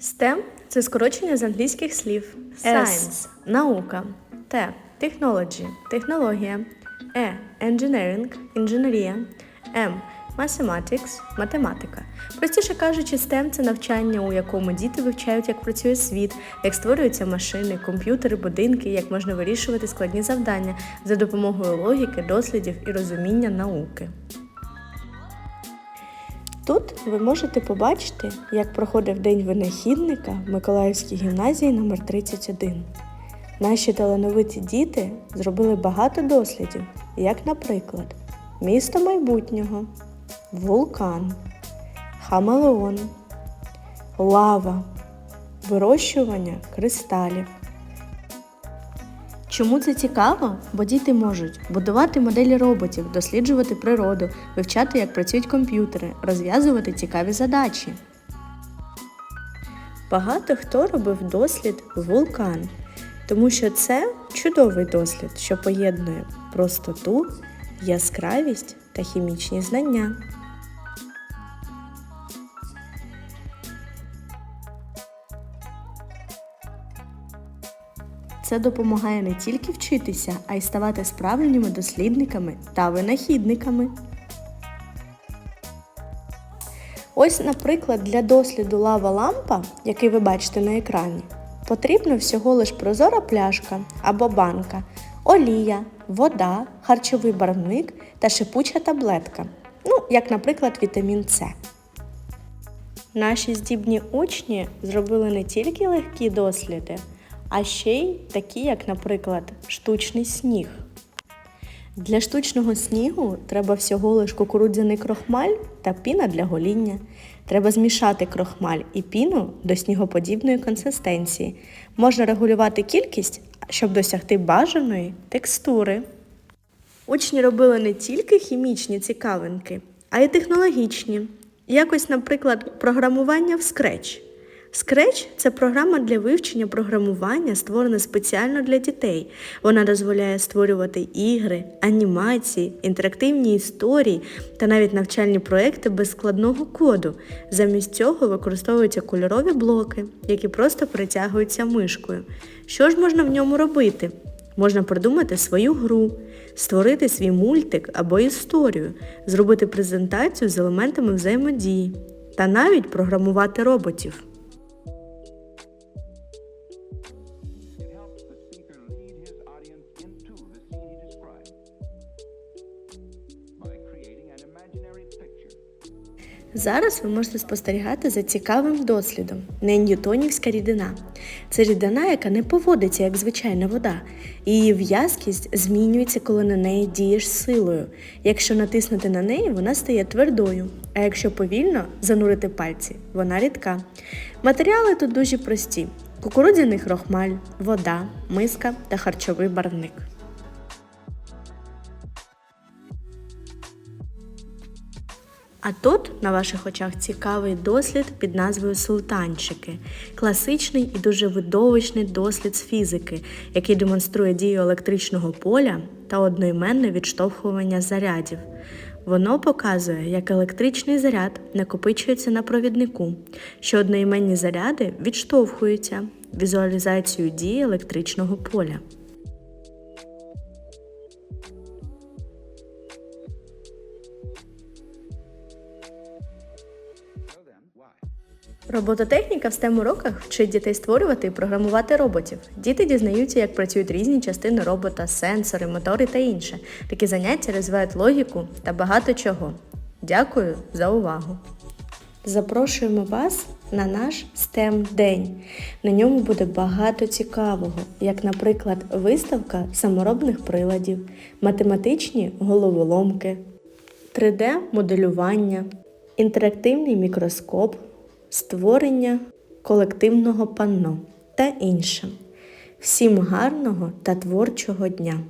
STEM – це скорочення з англійських слів. Science – наука. T – technology – технологія. E – engineering – інженерія. M – mathematics – математика. Простіше кажучи, STEM – це навчання, у якому діти вивчають, як працює світ, як створюються машини, комп'ютери, будинки, як можна вирішувати складні завдання за допомогою логіки, дослідів і розуміння науки. Тут ви можете побачити, як проходив День винахідника в Миколаївській гімназії номер 31 Наші талановиті діти зробили багато дослідів, як, наприклад, місто майбутнього, вулкан, хамелеон, лава, вирощування кристалів. Чому це цікаво? Бо діти можуть будувати моделі роботів, досліджувати природу, вивчати, як працюють комп'ютери, розв'язувати цікаві задачі. Багато хто робив дослід вулкан, тому що це чудовий дослід, що поєднує простоту, яскравість та хімічні знання. Це допомагає не тільки вчитися, а й ставати справжніми дослідниками та винахідниками. Ось, наприклад, для досліду лава лампа, який ви бачите на екрані, потрібно всього лиш прозора пляшка або банка, олія, вода, харчовий барвник та шипуча таблетка. Ну, як, наприклад, вітамін С. Наші здібні учні зробили не тільки легкі досліди, а ще й такі, як, наприклад, штучний сніг. Для штучного снігу треба всього лиш кукурудзяний крохмаль та піна для гоління. Треба змішати крохмаль і піну до снігоподібної консистенції. Можна регулювати кількість, щоб досягти бажаної текстури. Учні робили не тільки хімічні цікавинки, а й технологічні. Якось, наприклад, програмування в Scratch. Scratch – це програма для вивчення програмування, створена спеціально для дітей. Вона дозволяє створювати ігри, анімації, інтерактивні історії та навіть навчальні проекти без складного коду. Замість цього використовуються кольорові блоки, які просто перетягуються мишкою. Що ж можна в ньому робити? Можна придумати свою гру, створити свій мультик або історію, зробити презентацію з елементами взаємодії та навіть програмувати роботів. Зараз ви можете спостерігати за цікавим дослідом неньютонівська рідина. Це рідина, яка не поводиться як звичайна вода. Її в'язкість змінюється, коли на неї дієш силою. Якщо натиснути на неї, вона стає твердою, а якщо повільно занурити пальці, вона рідка. Матеріали тут дуже прості: кукурудзяний крохмаль, вода, миска та харчовий барвник. А тут на ваших очах цікавий дослід під назвою Султанчики. Класичний і дуже видовищний дослід з фізики, який демонструє дію електричного поля та одноіменне відштовхування зарядів. Воно показує, як електричний заряд накопичується на провіднику, що одноіменні заряди відштовхуються візуалізацію дії електричного поля. Робототехніка в STEM уроках вчить дітей створювати і програмувати роботів. Діти дізнаються, як працюють різні частини робота, сенсори, мотори та інше. Такі заняття розвивають логіку та багато чого. Дякую за увагу! Запрошуємо вас на наш STEM день. На ньому буде багато цікавого, як, наприклад, виставка саморобних приладів, математичні головоломки, 3D-моделювання, інтерактивний мікроскоп, створення колективного панно та інше. Всім гарного та творчого дня!